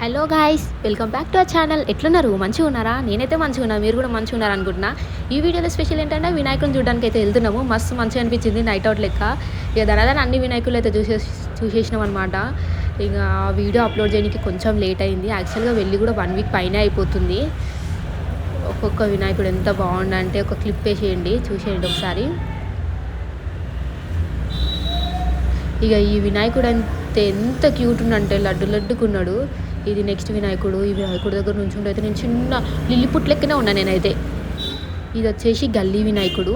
Hello guys welcome back to our channel. ఎట్లున్నారు? మంచిగా ఉన్నారా? నేనైతే మంచిగా ఉన్నా మీరు కూడా మంచిగా ఉన్నారు అనుకుంటున్నా. ఈ వీడియోలో స్పెషల్ ఏంటంటే వినాయకుని చూడడానికి అయితే వెళ్తున్నాము. మస్తు మంచిగా అనిపించింది నైట్ అవుట్ లెక్క. ఇక దాని అన్ని వినాయకులు అయితే చూసే చూసేసినాం అనమాట ఇక ఆ వీడియో అప్లోడ్ చేయడానికి కొంచెం లేట్ అయింది. యాక్చువల్గా వెళ్ళి కూడా వన్ వీక్ పైన అయిపోతుంది. ఒక్కొక్క వినాయకుడు ఎంత బాగుండంటే ఒక క్లిప్ వేసేయండి చూసేయండి ఒకసారి. ఇక ఈ వినాయకుడు అంతే ఎంత క్యూట్ ఉండంటే లడ్డు లడ్డుకున్నాడు. ఇది నెక్స్ట్ వినాయకుడు ఈ వినాయకుడి దగ్గర నుంచి అయితే నేను చిన్న లిల్లిపుట్ లెక్కనే ఉన్నా నేనైతే. ఇది వచ్చేసి గల్లీ వినాయకుడు.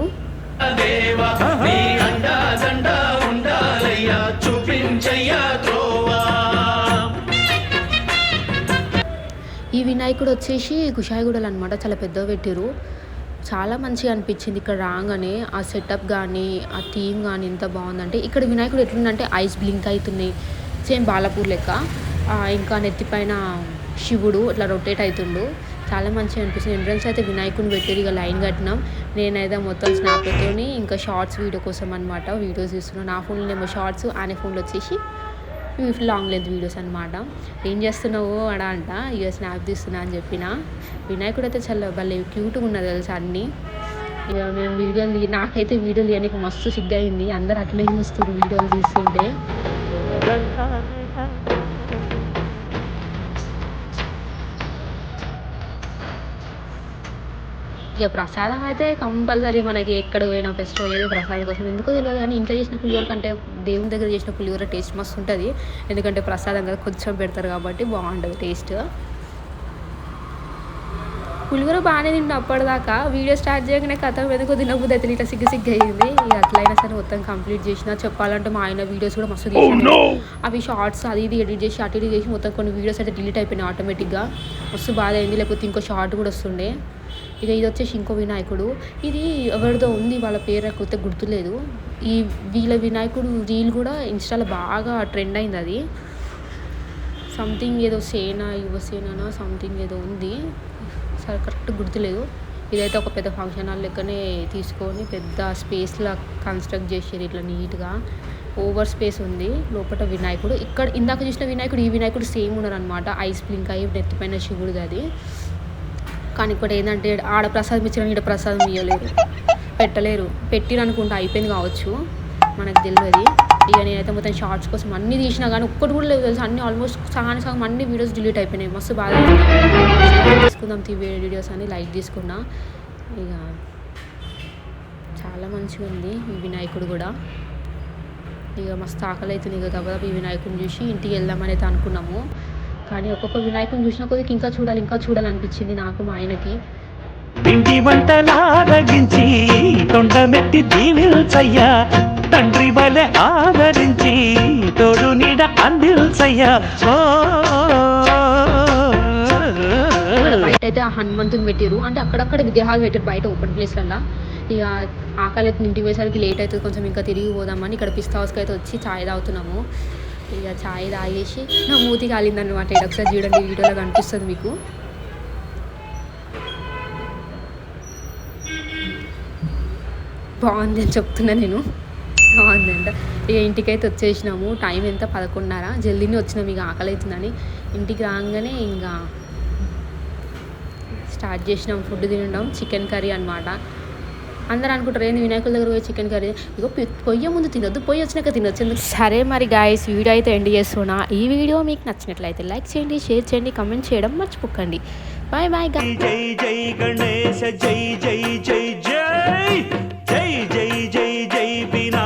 ఈ వినాయకుడు వచ్చేసి కుషాయిగూడలు అనమాట చాలా పెద్దగా పెట్టారు చాలా మంచిగా అనిపించింది ఇక్కడ రాగానే ఆ సెటప్ కానీ ఆ థీమ్ కానీ ఎంత బాగుందంటే ఇక్కడ వినాయకుడు ఎట్లుందంటే ఐస్ బ్లింక్ అవుతున్నాయి. సేమ్ బాలాపూర్ లెక్క. ఇంకా నెత్తిపైన శివుడు ఇట్లా రొటేట్ అవుతుండు చాలా మంచిగా అనిపిస్తుంది. ఎంట్రన్స్ అయితే వినాయకుని పెట్టారు ఇక లైన్ కట్టినాం. నేనైతే మొత్తం స్నాప్తో ఇంకా షార్ట్స్ వీడియో కోసం అనమాట వీడియోస్ తీస్తున్నాను. నా ఫోన్లో ఏమో షార్ట్స్ ఆయన ఫోన్లో వచ్చేసి లాంగ్ లెంత్ వీడియోస్ అనమాట ఏం చేస్తున్నావు అడా అంట. ఇక స్నాప్ తీస్తున్నా అని చెప్పిన. వినాయకుడు అయితే చాలా భలే క్యూట్గా ఉన్నది తెలుసా అన్నీ. ఇక మేము వీడియోలు నాకైతే వీడియోలు తీయడానికి మస్తు సిగ్గయింది అందరు అట్లే చూస్తారు వీడియోలు తీస్తుంటే. ఇక ప్రసాదం అయితే కంపల్సరీ మనకి ఎక్కడ పోయినా ఫెస్టివల్ ఏదో ప్రసాదం కోసం. ఎందుకో తెలియదు కానీ ఇంట్లో చేసిన పులిహోర కంటే దేవుని దగ్గర చేసిన పులిహోర టేస్ట్ మస్తు ఉంటుంది. ఎందుకంటే ప్రసాదం కదా కొంచెం పెడతారు కాబట్టి బాగుంటుంది టేస్ట్ పులిహోర బాగానే తింటా అప్పటిదాకా. వీడియో స్టార్ట్ చేయగానే కథ వెనుక తినబుద్ధి అయితే ఇట్లా సిగ్గు సిగ్గు అయ్యింది. ఇక అట్లయినా సరే మొత్తం కంప్లీట్ చేసిన. చెప్పాలంటే మా ఆయన వీడియోస్ కూడా మస్తు తీసిన అవి షార్ట్స్ అది ఇది ఎడిట్ చేసి అటు చేసి మొత్తం కొన్ని వీడియోస్ అయితే డిలీట్ అయిపోయినాయి ఆటోమేటిక్గా మస్తు బాధ అయింది. లేకపోతే ఇంకో షార్ట్ కూడా వస్తుండే. ఇక ఇది వచ్చేసి ఇంకో వినాయకుడు. ఇది ఎవరిదో ఉంది వాళ్ళ పేరు నాకు గుర్తులేదు. ఈ వీళ్ళ వినాయకుడు రీల్ కూడా ఇన్స్టాలో బాగా ట్రెండ్ అయింది అది. సంథింగ్ ఏదో సేన యువసేన సంథింగ్ ఏదో ఉంది. సరే కరెక్ట్ గుర్తులేదు. ఇదైతే ఒక పెద్ద ఫంక్షన్ హాల్ లెక్కనే తీసుకొని పెద్ద స్పేస్లా కన్స్ట్రక్ట్ చేసారు ఇట్లా నీట్గా. ఓవర్ స్పేస్ ఉంది. లోపల వినాయకుడు. ఇక్కడ ఇందాక చూసిన వినాయకుడు ఈ వినాయకుడు సేమ్ ఉన్నారనమాట ఐస్ బ్లింక్ అయ్యి నెత్తిపైన శివుడిది అది. కానీ ఇక్కడ ఏంటంటే ఆడ ప్రసాదం ఇచ్చిన ఈడ ప్రసాదం ఇవ్వలేరు పెట్టలేరు. పెట్టిరు అనుకుంటే అయిపోయింది కావచ్చు మనకు తెలియదు ఇక నేనైతే మొత్తం షార్ట్స్ కోసం అన్ని తీసినా కానీ ఒక్కటి కూడా లేదు తెలుసు? అన్ని ఆల్మోస్ట్ సగానికి సగం అన్ని వీడియోస్ డిలీట్ అయిపోయినాయి. మస్తు బాగా తీసుకుందాం తీ వీడియోస్ అని లైక్ తీసుకున్నా. ఇక చాలా మంచిగా ఉంది ఈ వినాయకుడు కూడా. ఇక మస్తు ఆకలి అవుతుంది ఇక కాబట్టి ఈ వినాయకుడిని చూసి ఇంటికి వెళ్దామని అయితే అనుకున్నాము. కానీ ఒక్కొక్క వినాయకుడిని చూసిన కొద్దికి ఇంకా చూడాలి ఇంకా చూడాలనిపించింది నాకు మా ఆయనకి. పిండి వంటలారగించి తొండమెత్తి దీవిల్చయ్యా తండ్రి వలె ఆదరించి తోడు నీడ అందిల్చయ్యా ఓ. అయితే ఆ హనుమంతుని పెట్టారు అంటే అక్కడక్కడ విగ్రహాలు పెట్టారు బయట ఓపెన్ ప్లేస్లల్లో ఇక ఆకలి అయితే ఇంటికి పోయేసరికి లేట్ అవుతుంది కొంచెం ఇంకా తిరిగి పోదామని ఇక్కడ పిస్తా హౌస్కి అయితే వచ్చి ఛాయ్ తాగుతున్నాము. ఇక ఛాయ్ తాగేసి. నా మూతి కాలిందనమాట ఇక్కడ ఒకసారి చూడండి వీడియోలో కనిపిస్తుంది మీకు. బాగుంది అని చెప్తున్నా నేను. బాగుందంట. ఇక ఇంటికైతే వచ్చేసినాము. టైం ఎంత? పదకొండున్నర. జల్దీనే వచ్చినాం ఇక ఆకలి అవుతుందని ఇంటికి రాగానే ఇంకా స్టార్ట్ చేసినాం ఫుడ్ తినడం. చికెన్ కర్రీ అనమాట అందరూ అనుకుంటారు ఏంది వినాయకుల దగ్గర పోయి చికెన్ కర్రీ ఇక ముందు తినొద్దు పొయ్యి వచ్చినాక తినొచ్చు సరే మరి గాయస్ వీడియో అయితే ఎండ్ చేస్తున్నా ఈ వీడియో మీకు నచ్చినట్లయితే లైక్ చేయండి షేర్ చేయండి కమెంట్ చేయడం మర్చిపోకండి బాయ్ బాయ్ జై జై గణేశ జై జై జై జై జై జై జై జై బీనా